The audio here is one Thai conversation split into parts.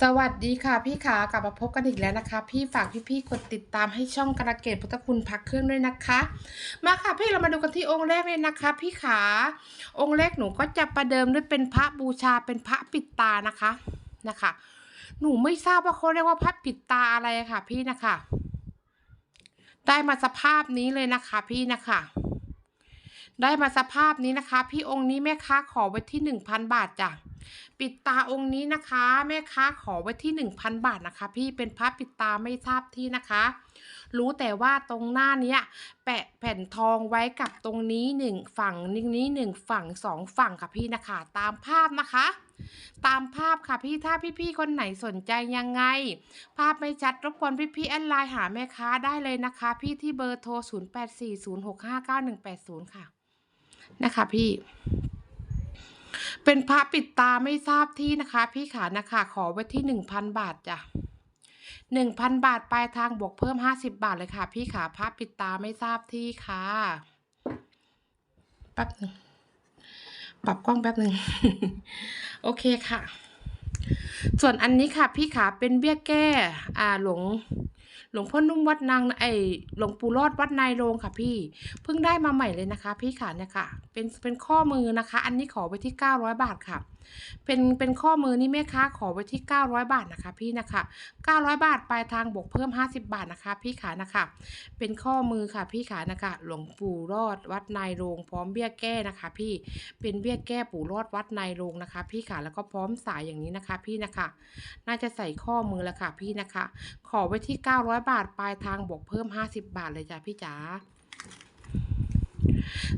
สวัสดีค่ะพี่ขากลับมาพบกันอีกแล้วนะคะ พี่ฝากพี่ๆกดติดตามให้ช่องกระเกตพุทธคุณพักเครื่องด้วยนะคะ มาค่ะพี่เรามาดูกันที่องค์แรกเลยนะคะ พี่ขา องค์แรกหนูก็จะประเดิมด้วยเป็นพระบูชาเป็นพระปิดตานะคะนะคะ หนูไม่ทราบว่าเขาเรียกว่าพระปิดตาอะไรค่ะ พี่นะคะ ได้มาสภาพนี้เลยนะคะ พี่นะคะ ได้มาสภาพนี้นะคะ พี่องค์นี้แม่ค้าขอไว้ที่หนึ่งพันบาทจ้ะปิดตาองค์นี้นะคะแม่ค้าขอไว้ที่หนึ่งพันบาทนะคะ พี่เป็นพระปิดตาไม่ทราบที่นะคะ รู้แต่ว่าตรงหน้าเนี้ยแปะแผ่นทองไว้กับตรงนี้หนึ่งฝั่งนี้นี้หนึ่งฝั่งสองฝั่งค่ะพี่นะคะ ตามภาพนะคะ ตามภาพค่ะพี่ถ้าพี่ๆคนไหนสนใจยังไง ภาพไม่ชัดรบกวนพี่ๆแอดไลน์หาแม่ค้าได้เลยนะคะ พี่ที่เบอร์โทร 0840659180 ค่ะ นะคะพี่ เป็นพระปิดตาไม่ทราบที่นะคะ พี่ขานะคะ ขอไว้ที่หนึ่งพันบาทจ้ะหนึ่งพันบาทปลายทางบวกเพิ่มห้าสิบบาทเลยค่ะ พี่ขาพระปิดตาไม่ทราบที่ค่ะแป๊บหนึงปรับกล้องแป๊บหนึ่งโอเคค่ะ ส่วนอันนี้ค่ะ พี่ขาเป็นเบี้ยแก้ อ่าหลวง หลวงพ่อนุ่มวัดนางไอหลวงปู่รอดวัดนายโรงค่ะพี่ เพิ่งได้มาใหม่เลยนะคะ พี่ขาเนี่ยค่ะ เป็นเป็นข้อมือนะคะ อันนี้ขอไปที่ 900 บาทค่ะ เป็นเป็นข้อมือนี่แม่ค้าขอไว้ที่ 900 บาทนะคะ พี่นะคะ 900 บาทปลายทางบวกเพิ่ม 50 บาทนะคะ พี่ขานะคะ เป็นข้อมือค่ะพี่ขานะคะ หลวงปู่รอดวัดนายโรง พร้อมเบี้ยแก้นะคะ พี่เป็นเบี้ยแก้ปู่รอดวัดนายโรงนะคะ พี่ขาแล้วก็พร้อมสายอย่างนี้นะคะ พี่นะคะ น่าจะใส่ข้อมือแล้วค่ะ พี่นะคะ ขอไว้ที่ 900 บาทปลายทางบวกเพิ่ม 50 บาทเลยจ้ะพี่จ๋า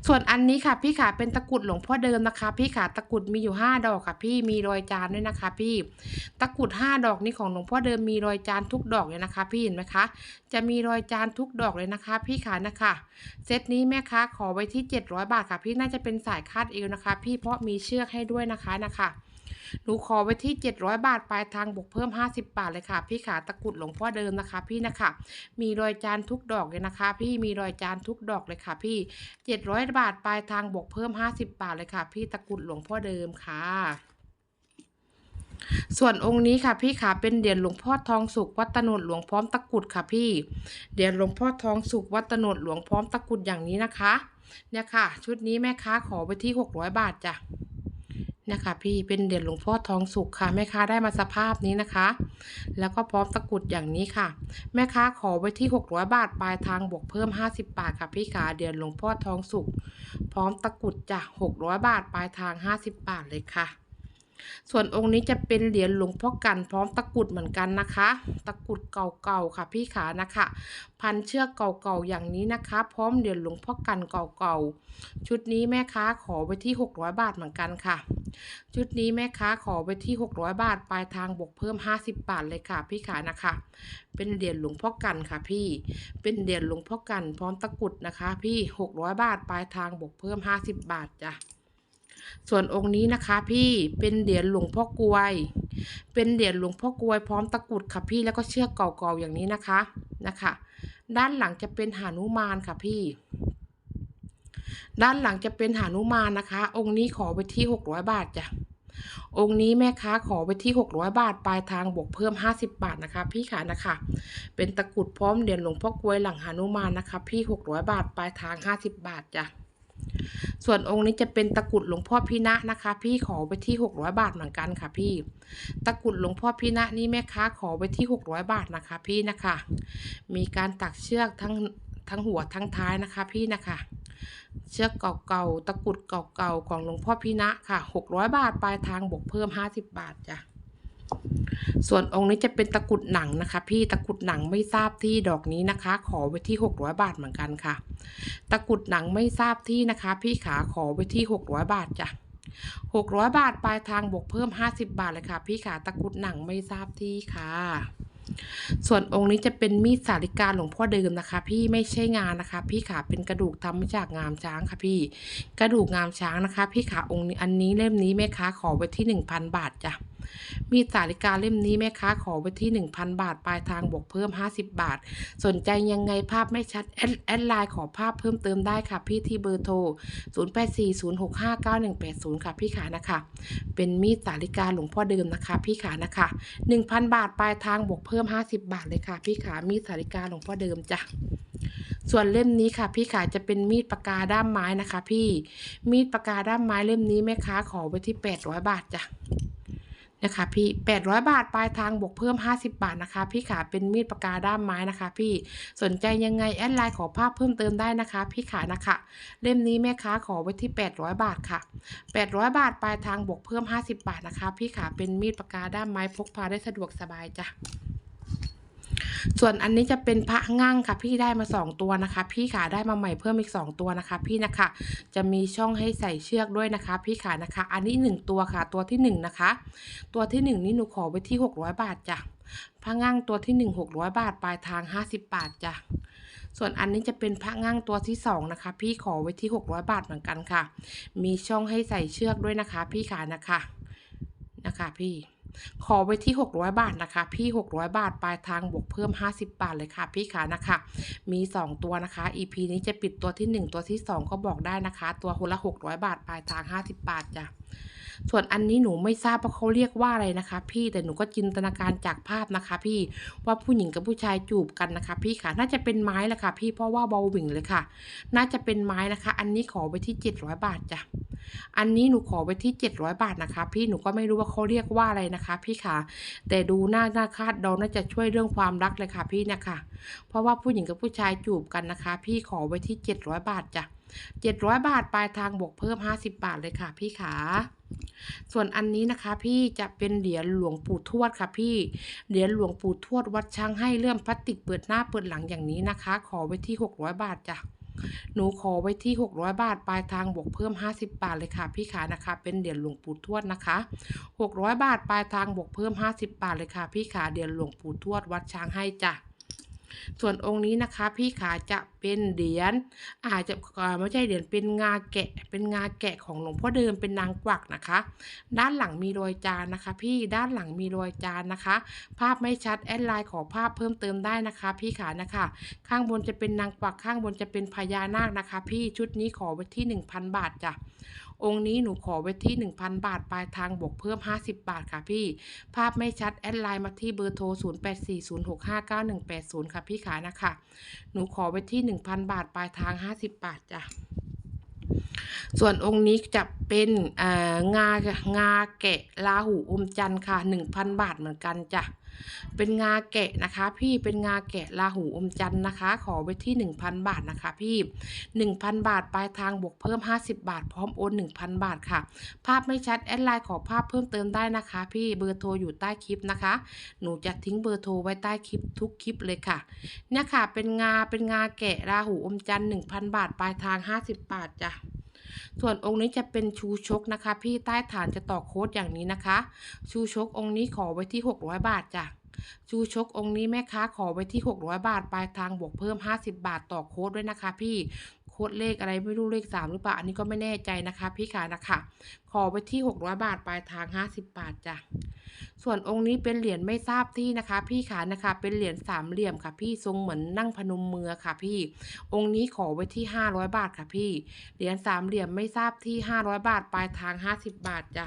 ส่วนอันนี้ค่ะพี่ขาเป็นตะกรุดหลวงพ่อเดิมนะคะ พี่ขาตะกรุดมีอยู่ 5 ดอกค่ะพี่มีรอยจานด้วยนะคะ พี่ตะกรุด 5 ดอกนี้ของหลวงพ่อเดิมมีรอยจานทุกดอกเลยนะคะ พี่เห็นไหมคะ จะมีรอยจานทุกดอกเลยนะคะ พี่ขานะคะเซตนี้แม่ค้าขอไว้ที่ 700 บาทค่ะ พี่น่าจะเป็นสายคาดเอวนะคะ พี่เพราะมีเชือกให้ด้วยนะคะนะคะ หนูขอไว้ที่ 700 บาทปลายทางบวกเพิ่ม 50 บาทเลยค่ะ พี่ขาตะกรุดหลวงพ่อเดิมนะคะ พี่นะคะ มีรอยจานทุกดอกเลยนะคะ พี่มีรอยจานทุกดอกเลยค่ะ พี่ 700 บาทปลายทางบวกเพิ่ม 50 บาทเลยค่ะ พี่ตะกรุดหลวงพ่อเดิมค่ะส่วนองค์นี้ค่ะพี่ขาเป็นเหรียญหลวงพ่อทองสุกวัตโนดหลวงพร้อมตะกรุดค่ะพี่เหรียญหลวงพ่อทองสุกวัตโนดหลวงพร้อมตะกรุดอย่างนี้นะคะ เนี่ยค่ะ ชุดนี้แม่ค้าขอไปที่600บาทจ้ะ นะคะพี่เป็นเหรียญหลวงพ่อทองสุกค่ะแม่ค้าได้มาสภาพนี้นะคะ แล้วก็พร้อมตะกุดอย่างนี้ค่ะ แม่ค้าขอไว้ที่ 600 บาทปลายทางบวกเพิ่ม 50 บาทค่ะพี่ขาเหรียญหลวงพ่อทองสุกพร้อมตะกุดจ้ะ600 บาทปลายทาง 50 บาทเลยค่ะ ส่วนองค์นี้จะเป็นเหรียญหลวงพ่อกันพร้อมตะกรุดเหมือนกันนะคะ ตะกรุดเก่าๆค่ะพี่ขานะคะ พันเชือกเก่าๆอย่างนี้นะคะ พร้อมเหรียญหลวงพ่อกันเก่าๆชุดนี้แม่ค้าขอไว้ที่ 600 บาทเหมือนกันค่ะ ชุดนี้แม่ค้าขอไว้ที่ 600 บาท ปลายทางบวกเพิ่ม 50 บาทเลยค่ะ พี่ขานะคะ เป็นเหรียญหลวงพ่อกันค่ะพี่ เป็นเหรียญหลวงพ่อกันพร้อมตะกรุดนะคะ พี่ 600 บาท ปลายทางบวกเพิ่ม 50 บาทจ้ะ ส่วนองค์นี้นะคะ พี่เป็นเหรียญหลวงพ่อกลวย เป็นเหรียญหลวงพ่อกลวยพร้อมตะกรุดค่ะพี่แล้วก็เชือกเก่าๆอย่างนี้นะคะนะคะ ด้านหลังจะเป็นหานุมานค่ะพี่ ด้านหลังจะเป็นหานุมานนะคะ องค์นี้ขอไปที่600บาทจ้ะองค์นี้แม่ค้าขอไปที่ 600 บาท ปลายทางบวกเพิ่ม 50 บาทนะคะ พี่ขานะคะ เป็นตะกรุดพร้อมเหรียญหลวงพ่อกลวยหลังหานุมานนะคะ พี่ 600 บาท ปลายทาง 50 บาทจ้ะ ส่วนองค์นี้จะเป็นตะกรุดหลวงพ่อพี่นะนะคะ พี่ขอไปที่ 600 บาทเหมือนกันค่ะพี่ ตะกรุดหลวงพ่อพี่นะนี่แม่ค้าขอไปที่ 600 บาทนะคะพี่นะคะ มีการตักเชือกทั้งทั้งหัวทั้งท้ายนะคะ พี่นะคะ เชือกเก่าๆตะกรุดเก่าๆของหลวงพ่อพี่นะค่ะ 600 บาทปลายทางบวกเพิ่ม 50 บาทจ้ะ ส่วนองค์นี้จะเป็นตะกุดหนังนะคะ พี่ตะกุดหนังไม่ทราบที่ดอกนี้นะคะ ขอไว้ที่ 600 บาทเหมือนกันค่ะ ตะกุดหนังไม่ทราบที่นะคะ พี่ขาขอไว้ที่ 600 บาทจ้ะ600 บาทปลายทางบวกเพิ่ม 50 บาทเลยค่ะ พี่ขาตะกุดหนังไม่ทราบที่ค่ะ ส่วนองค์นี้จะเป็นมีดสาริกาหลวงพ่อเดิมนะคะ พี่ไม่ใช่งานนะคะ พี่ขาเป็นกระดูกทำมาจากงามช้างค่ะพี่ กระดูกงามช้างนะคะ พี่ขาองค์นี้อันนี้เล่มนี้แม่ค้าขอไว้ที่ 1,000 บาทจ้ะ มีสาริกาเล่มนี้แม่ค้าขอไว้ที่ 1,000 บาท ปลายทางบวกเพิ่ม 50 บาท สนใจยังไงภาพไม่ชัดแอดแอดไลน์ขอภาพเพิ่มเติมได้ค่ะ พี่ที่เบอร์โทร 0840659180 ค่ะพี่ขานะคะ เป็นมีดสาริกาหลวงพ่อเดิมนะคะ พี่ขานะคะ 1,000 บาท ปลายทางบวกเพิ่ม 50 บาทเลยค่ะ พี่ขามีดสาริกาหลวงพ่อเดิมจ้ะส่วนเล่มนี้ค่ะ พี่ขาจะเป็นมีดปากกาด้ามไม้นะคะ พี่มีดปากกาด้ามไม้เล่มนี้แม่ค้าขอไว้ที่ 800 บาทจ้ะ นะคะพี่ 800 บาทปลายทางบวกเพิ่ม 50 บาทนะคะ พี่ขาเป็นมีดปากกาด้ามไม้นะคะ พี่สนใจยังไงแอดไลน์ขอภาพเพิ่มเติมได้นะคะ พี่ขานะคะ เล่มนี้แม่ค้าขอไว้ที่ 800 บาทค่ะ 800 บาทปลายทางบวกเพิ่ม 50 บาทนะคะ พี่ขาเป็นมีดปากกาด้ามไม้พกพาได้สะดวกสบายจ้ะ ส่วนอันนี้จะเป็นพระง่างค่ะ พี่ได้มาสองตัวนะคะ พี่ขาได้มาใหม่เพิ่มอีกสองตัวนะคะ พี่นะคะ จะมีช่องให้ใส่เชือกด้วยนะคะ พี่ขานะคะ อันนี้หนึ่งตัวค่ะ ตัวที่หนึ่งนะคะ ตัวที่หนึ่งนี่หนูขอไว้ที่หกร้อยบาทจ้ะพระง่างตัวที่หนึ่งหกร้อยบาทปลายทางห้าสิบบาทจ้ะส่วนอันนี้จะเป็นพระง่างตัวที่สองนะคะ พี่ขอไว้ที่หกร้อยบาทเหมือนกันค่ะ มีช่องให้ใส่เชือกด้วยนะคะ พี่ขานะคะนะคะ พี่ ขอไว้ที่ 600 บาทนะคะ พี่ 600 บาทปลายทางบวกเพิ่ม 50 บาทเลยค่ะ พี่ขานะคะ มี 2 ตัวนะคะ EP นี้จะปิดตัวที่ 1 ตัวที่ 2 ก็บอกได้นะคะ ตัวคนละ 600 บาทปลายทาง 50 บาทจ้ะส่วนอันนี้หนูไม่ทราบว่าเขาเรียกว่าอะไรนะคะ พี่แต่หนูก็จินตนาการจากภาพนะคะ พี่ว่าผู้หญิงกับผู้ชายจูบกันนะคะ พี่ค่ะน่าจะเป็นไม้แหละค่ะ พี่เพราะว่าเบาหวิ่งเลยค่ะ น่าจะเป็นไม้นะคะ อันนี้ขอไปที่ 700 บาทจ้ะ อันนี้หนูขอไปที่ 700 บาทนะคะ พี่หนูก็ไม่รู้ว่าเขาเรียกว่าอะไรนะคะ พี่ค่ะ แต่ดูหน้าหน้าคาดเดาน่าจะช่วยเรื่องความรักเลยค่ะพี่นะคะ เพราะว่าผู้หญิงกับผู้ชายจูบกันนะคะ พี่ขอไว้ที่ 700 บาทจ้ะ700 บาทปลายทางบวกเพิ่ม 50 บาทเลยค่ะ พี่ขา ส่วนอันนี้นะคะ พี่จะเป็นเหรียญหลวงปู่ทวดค่ะ พี่ เหรียญหลวงปู่ทวดวัดช้างให้เลื่อมพลาสติกเปิดหน้าเปิดหลังอย่างนี้นะคะ ขอไว้ที่ 600 บาทจ้ะ หนูขอไว้ที่ 600 บาท ปลายทางบวกเพิ่ม 50 บาทเลยค่ะ พี่ขานะคะ เป็นเหรียญหลวงปู่ทวดนะคะ 600 บาท ปลายทางบวกเพิ่ม 50 บาทเลยค่ะ พี่ขาเหรียญหลวงปู่ทวดวัดช้างให้จ้ะ ส่วนองค์นี้นะคะ พี่ขาจะเป็นเหรียญอาจจะไม่ใช่เหรียญเป็นงาแกะ เป็นงาแกะของหลวงพ่อเดิมเป็นนางกวักนะคะ ด้านหลังมีรอยจานนะคะ พี่ด้านหลังมีรอยจานนะคะ ภาพไม่ชัดแอดไลน์ขอภาพเพิ่มเติมได้นะคะ พี่ขานะคะ ข้างบนจะเป็นนางกวักข้างบนจะเป็นพญานาคนะคะ พี่ชุดนี้ขอไว้ที่ 1,000 บาทจ้ะ องค์นี้หนูขอไว้ที่ 1,000 บาท ปลายทางบวกเพิ่ม 50 บาทค่ะพี่ ภาพไม่ชัด แอดไลน์มาที่เบอร์โทร 0840659180 ค่ะพี่ขานะคะ หนูขอไว้ที่ 1,000 บาท ปลายทาง 50 บาทจ้ะส่วนองค์นี้จะเป็นงางาแกะลาหูอมจันทร์ค่ะ 1,000 บาทเหมือนกันจ้ะ เป็นงาแกะนะคะ พี่เป็นงาแกะลาหูอมจันนะคะ ขอไว้ที่ 1,000 บาทนะคะ พี่ 1,000 บาทปลายทางบวกเพิ่ม 50 บาท พร้อมโอน1,000 บาทค่ะ ภาพไม่ชัดแอดไลน์ขอภาพเพิ่มเติมได้นะคะ พี่เบอร์โทรอยู่ใต้คลิปนะคะ หนูจะทิ้งเบอร์โทรไว้ใต้คลิปทุกคลิปเลยค่ะเนี่ยค่ะเป็นงาเป็นงาแกะราหูอมจันทร์1,000 บาทปลายทาง 50 บาทจ้ะ ส่วนองค์นี้จะเป็นชูชกนะคะ พี่ใต้ฐานจะต่อโค้ดอย่างนี้นะคะ ชูชกองค์นี้ขอไว้ที่ 600 บาทจ้ะชูชกองค์นี้แม่ค้าขอไว้ที่ 600 บาท ปลายทางบวกเพิ่ม 50 บาทต่อโค้ดด้วยนะคะพี่ โค้ดเลขอะไรไม่รู้เลข 3 หรือเปล่า อันนี้ก็ไม่แน่ใจนะคะ พี่ขานะคะ ขอไว้ที่ 600 บาทปลายทาง 50 บาทจ้ะ ส่วนองค์นี้เป็นเหรียญไม่ทราบที่นะคะ พี่ขานะคะ เป็นเหรียญสามเหลี่ยมค่ะ พี่ทรงเหมือนนั่งพนมมือค่ะ พี่ องค์นี้ขอไว้ที่ 500 บาทค่ะพี่ เหรียญสามเหลี่ยมไม่ทราบที่ 500 บาทปลายทาง 50 บาทจ้ะ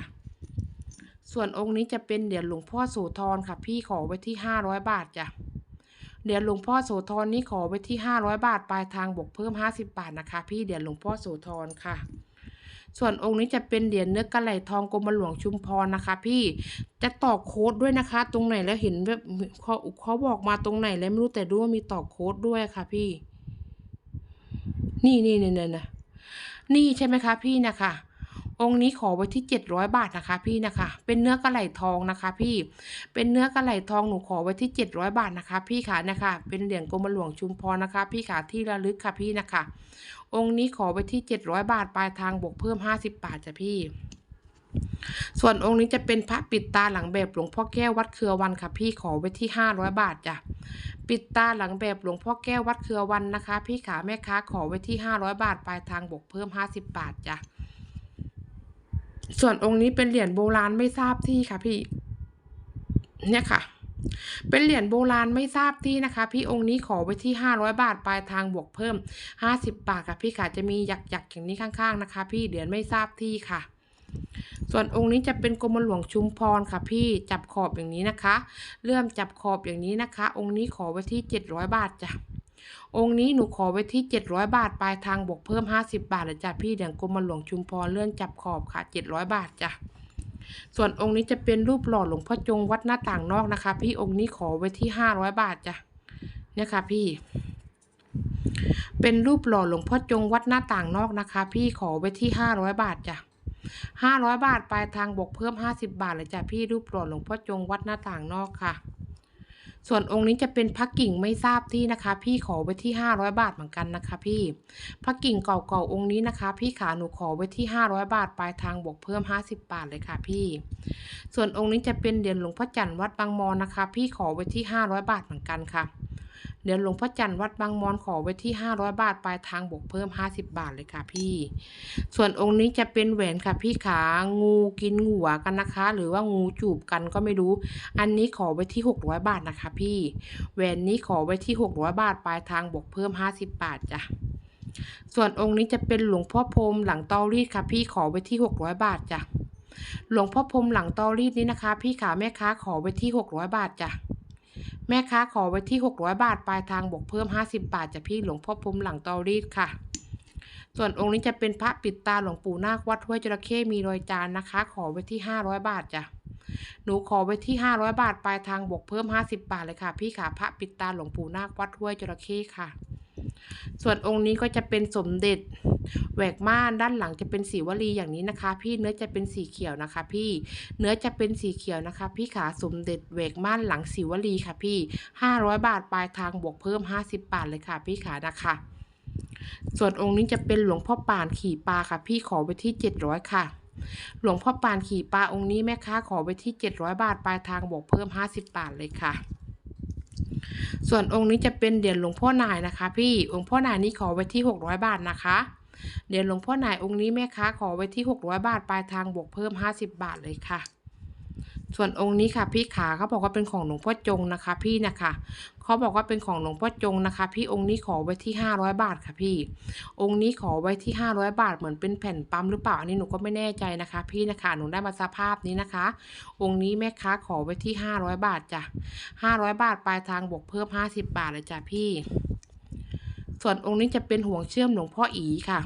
ส่วนองค์นี้จะเป็นเหรียญหลวงพ่อโสธรค่ะ พี่ขอไว้ที่ 500 บาทจ้ะ เหรียญหลวงพ่อโสธรนี่ขอไว้ที่ 500 บาท ปลายทางบวกเพิ่ม 50 บาทนะคะ พี่เหรียญหลวงพ่อโสธรค่ะ ส่วนองค์นี้จะเป็นเหรียญเนื้อกระไหลทองกรมหลวงชุมพรนะคะ พี่จะต่อโค้ดด้วยนะคะ ตรงไหนแล้วเห็นแบบเขาเขาบอกมาตรงไหนแล้วไม่รู้แต่รู้ว่ามีต่อโค้ดด้วยค่ะ พี่ นี่นี่นี่นี่นะนี่ใช่ไหมคะ พี่นะคะ องค์นี้ขอไว้ที่ 700 บาทนะคะพี่นะคะ เป็นเนื้อกระไหลทองนะคะพี่ เป็นเนื้อกระไหลทองหนูขอไว้ที่ 700 บาทนะคะ พี่ขานะคะ เป็นเหรียญกรมหลวงชุมพรนะคะ พี่ขาที่ระลึกค่ะพี่นะคะ องค์นี้ขอไว้ที่ 700 บาทปลายทางบวกเพิ่ม 50 บาทจ้ะพี่ส่วนองค์นี้จะเป็นพระปิดตาหลังแบบหลวงพ่อแก้ววัดเครือวันค่ะ พี่ขอไว้ที่ 500 บาทจ้ะปิดตาหลังแบบหลวงพ่อแก้ววัดเครือวันนะคะ พี่ขาแม่ค้าขอไว้ที่ 500 บาทปลายทางบวกเพิ่ม 50 บาทจ้ะ ส่วนองค์นี้เป็นเหรียญโบราณไม่ทราบที่ค่ะพี่ เนี่ยค่ะ เป็นเหรียญโบราณไม่ทราบที่นะคะ พี่องค์นี้ขอไว้ที่ 500 บาทปลายทางบวกเพิ่ม 50 บาทค่ะพี่ค่ะจะมีหยักหยักๆอย่างนี้ข้างๆนะคะ พี่เหรียญไม่ทราบที่ค่ะส่วนองค์นี้จะเป็นกรมหลวงชุมพรค่ะพี่จับขอบอย่างนี้นะคะเริ่อมจับขอบอย่างนี้นะคะ องค์นี้ขอไว้ที่ 700 บาทจ้ะ องค์นี้หนูขอไว้ที่ 700 บาท ปลายทางบวกเพิ่ม 50 บาทเลยจ้ะพี่เหรียญกรมหลวงชุมพรเลื่อนจับขอบค่ะ 700 บาทจ้ะส่วนองค์นี้จะเป็นรูปหล่อหลวงพ่อจงวัดหน้าต่างนอกนะคะ พี่องค์นี้ขอไว้ที่ห้าร้อยบาทจ้ะเนี่ยค่ะพี่ เป็นรูปหล่อหลวงพ่อจงวัดหน้าต่างนอกนะคะ พี่ขอไว้ที่ห้าร้อยบาทจ้ะห้าร้อยบาทปลายทางบวกเพิ่มห้าสิบาทเลยจ้ะพี่รูปหล่อหลวงพ่อจงวัดหน้าต่างนอกค่ะ ส่วนองค์นี้จะเป็นพระกิ่งไม่ทราบที่นะคะ พี่ขอไว้ที่ห้าร้อยบาทเหมือนกันนะคะ พี่พระกิ่งเก่าๆองค์นี้นะคะ พี่ขาหนูขอไว้ที่ 500 บาทปลายทางบวกเพิ่ม 50 บาทเลยค่ะพี่ ส่วนองค์นี้จะเป็นเหรียญหลวงพ่อจันทร์วัดบางมอนนะคะ พี่ขอไว้ที่ 500 บาทเหมือนกันค่ะ เหรียญหลวงพ่อจันทร์วัดบางมอนขอไว้ที่ 500 บาทปลายทางบวกเพิ่ม 50 บาทเลยค่ะพี่ ส่วนองค์นี้จะเป็นแหวนค่ะพี่ขางูกินหัวกันนะคะ หรือว่างูจูบกันก็ไม่รู้ อันนี้ขอไว้ที่ 600 บาทนะคะ พี่แหวนนี้ขอไว้ที่ 600 บาทปลายทางบวกเพิ่ม 50 บาทจ้ะส่วนองค์นี้จะเป็นหลวงพ่อพรมหลังเตารีดค่ะ พี่ขอไว้ที่ 600 บาทจ้ะหลวงพ่อพรมหลังเตารีดนี้นะคะ พี่ขาแม่ค้าขอไว้ที่ 600 บาทจ้ะ แม่ค้าขอไว้ที่ 600 บาท ปลายทางบวกเพิ่ม 50 บาทจ้ะพี่หลวงพ่อพรมหลังเตารีดค่ะ ส่วนองค์นี้จะเป็นพระปิดตาหลวงปู่นาควัดห้วยจระเข้มีรอยจานนะคะ ขอไว้ที่ 500 บาทจ้ะหนูขอไว้ที่ 500 บาท ปลายทางบวกเพิ่ม 50 บาทเลยค่ะ พี่ขาพระปิดตาหลวงปู่นาควัดห้วยจระเข้ค่ะ ส่วนองค์นี้ก็จะเป็นสมเด็จ แหวกม่านด้านหลังจะเป็นสีวลีอย่างนี้นะคะ พี่เนื้อจะเป็นสีเขียวนะคะ พี่เนื้อจะเป็นสีเขียวนะคะ พี่ขาสมเด็จแหวกม่านหลังสีวลีค่ะพี่ 500 บาทปลายทางบวกเพิ่ม 50 บาทเลยค่ะ พี่ขานะคะส่วนองค์นี้จะเป็นหลวงพ่อปานขี่ปลาค่ะ พี่ขอไว้ที่ 700 ค่ะ หลวงพ่อปานขี่ปลาองค์นี้แม่ค้าขอไว้ที่ 700 บาทปลายทางบวกเพิ่ม 50 บาทเลยค่ะ ส่วนองค์นี้จะเป็นเหรียญหลวงพ่อนายนะคะ พี่องค์พ่อนายนี้ขอไว้ที่ 600 บาทนะคะ เหรียญหลวงพ่อนายองค์นี้แม่ค้าขอไว้ที่ 600 บาท ปลายทางบวกเพิ่ม 50 บาทเลยค่ะ ส่วนองค์นี้ค่ะ พี่ขาเขาบอกว่าเป็นของหลวงพ่อจงนะคะ พี่นะคะเขาบอกว่าเป็นของหลวงพ่อจงนะคะ พี่องค์นี้ขอไว้ที่ 500 บาทค่ะพี่ องค์นี้ขอไว้ที่ 500 บาทเหมือนเป็นแผ่นปั๊มหรือเปล่าอันนี้หนูก็ไม่แน่ใจนะคะ พี่นะคะหนูได้มาสภาพนี้นะคะ องค์นี้แม่ค้าขอไว้ที่ 500 บาทจ้ะ500 บาทปลายทางบวกเพิ่ม 50 บาทเลยจ้ะพี่ ส่วนองค์นี้จะเป็นห่วงเชื่อมหลวงพ่ออีค่ะ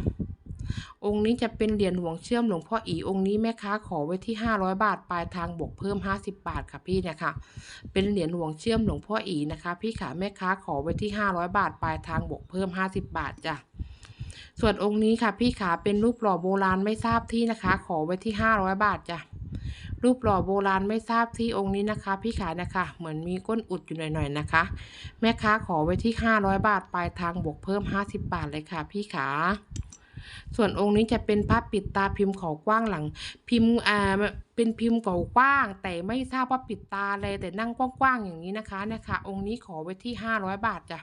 องค์นี้จะเป็นเหรียญห่วงเชื่อมหลวงพ่ออีองค์นี้แม่ค้าขอไว้ที่ 500 บาทปลายทางบวกเพิ่ม 50 บาทค่ะพี่เนี่ยค่ะ เป็นเหรียญห่วงเชื่อมหลวงพ่ออีนะคะ พี่ขาแม่ค้าขอไว้ที่ 500 บาทปลายทางบวกเพิ่ม 50 บาทจ้ะส่วนองค์นี้ค่ะพี่ขาเป็นรูปหล่อโบราณไม่ทราบที่นะคะ ขอไว้ที่ 500 บาทจ้ะ รูปหล่อโบราณไม่ทราบที่องค์นี้นะคะ พี่ขานะคะ เหมือนมีก้นอุดอยู่หน่อยๆนะคะ แม่ค้าขอไว้ที่ 500 บาทปลายทางบวกเพิ่ม 50 บาทเลยค่ะ พี่ขาส่วนองค์นี้จะเป็นพระปิดตาพิมพ์เขากว้างหลัง พิมพ์อ่าเป็นพิมพ์เขากว้าง แต่ไม่ทราบว่าปิดตาอะไรแต่นั่งกว้างๆอย่างนี้นะคะเนี่ยค่ะองค์นี้ขอไว้ที่ 500 บาทจ้ะ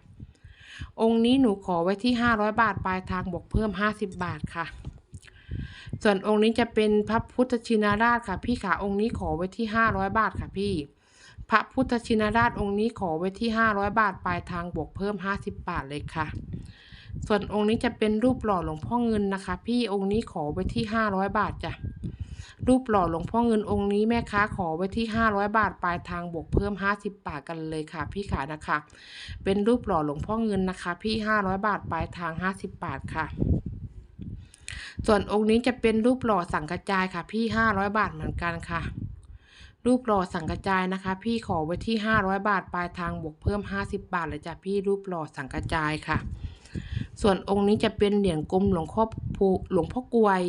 องค์นี้หนูขอไว้ที่ 500 บาทปลายทางบวกเพิ่ม 50 บาทค่ะ ส่วนองค์นี้จะเป็นพระพุทธชินราชค่ะ พี่ขาองค์นี้ขอไว้ที่500บาทค่ะพี่ พระพุทธชินราชองค์นี้ขอไว้ที่500บาทปลายทางบวกเพิ่ม50บาทเลยค่ะ ส่วนองค์นี้จะเป็นรูปหล่อหลวงพ่อเงินนะคะ พี่องค์นี้ขอไว้ที่500บาทจ้ะรูปหล่อหลวงพ่อเงินองค์นี้แม่ค้าขอไว้ที่ 500 บาทปลายทางบวกเพิ่ม 50 บาทกันเลยค่ะ พี่ขานะคะ เป็นรูปหล่อหลวงพ่อเงินนะคะ พี่ 500 บาทปลายทาง 50 บาทค่ะ ส่วนองค์นี้จะเป็นรูปหล่อสังกระจายค่ะ พี่500บาทเหมือนกันค่ะ รูปหล่อสังกระจายนะคะ พี่ขอไว้ที่500บาทปลายทางบวกเพิ่ม50บาทเลยจ้ะพี่รูปหล่อสังกระจายค่ะ ส่วนองค์นี้จะเป็นเหรียญกลมหลวงพ่อภูหลวงพ่อกลวย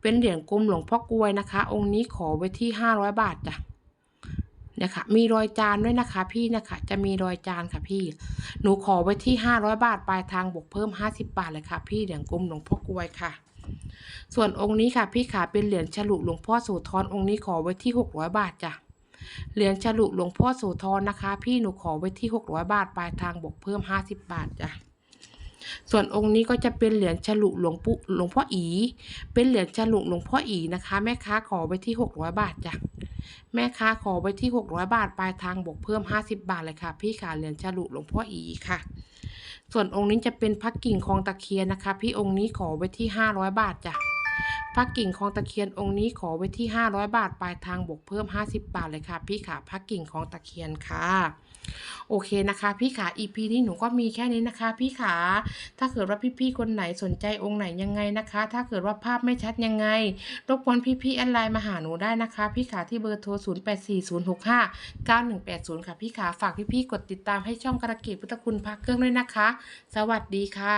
เป็นเหรียญกลมหลวงพ่อกลวยนะคะ องค์นี้ขอไว้ที่500บาทจ้ะเนี่ยค่ะมีรอยจานด้วยนะคะพี่นะคะจะมีรอยจานค่ะพี่ หนูขอไว้ที่ 500 บาทปลายทางบวกเพิ่ม 50 บาทเลยค่ะ พี่เหรียญกลมหลวงพ่อกลวยค่ะ ส่วนองค์นี้ค่ะพี่ขาเป็นเหรียญฉลุหลวงพ่อโสธรองค์นี้ขอไว้ที่ 600 บาทจ้ะเหรียญฉลุหลวงพ่อโสธรนะคะ พี่หนูขอไว้ที่ 600 บาทปลายทางบวกเพิ่ม 50 บาทจ้ะส่วนองค์นี้ก็จะเป็นเหรียญฉลุหลวงปู่หลวงพ่ออี เป็นเหรียญฉลุหลวงพ่ออีนะคะ แม่ค้าขอไว้ที่ 600 บาทจ้ะแม่ค้าขอไว้ที่ 600 บาทปลายทางบวกเพิ่ม 50 บาทเลยค่ะ พี่ขาเหรียญฉลุหลวงพ่ออีค่ะ ส่วนองค์นี้จะเป็นพักกิ่งคลองตะเคียนนะคะ พี่องค์นี้ขอไว้ที่ 500 บาทจ้ะ พระกิ่งคลองตะเคียนองค์นี้ขอไว้ที่ 500 บาท ปลายทางบวกเพิ่ม 50 บาทเลยค่ะ พี่ขาพระกิ่งคลองตะเคียนค่ะโอเคนะคะ พี่ขา EP นี้หนูก็มีแค่นี้นะคะ พี่ขา ถ้าเกิดว่าพี่ๆคนไหนสนใจองค์ไหนยังไงนะคะ ถ้าเกิดว่าภาพไม่ชัดยังไง รบกวนพี่ๆแอดไลน์มาหาหนูได้นะคะ พี่ขาที่เบอร์โทร 0840659180 ค่ะ พี่ขาฝากพี่ๆกดติดตามให้ช่องกระเกตพุทธคุณพักเครื่องด้วยนะคะ สวัสดีค่ะ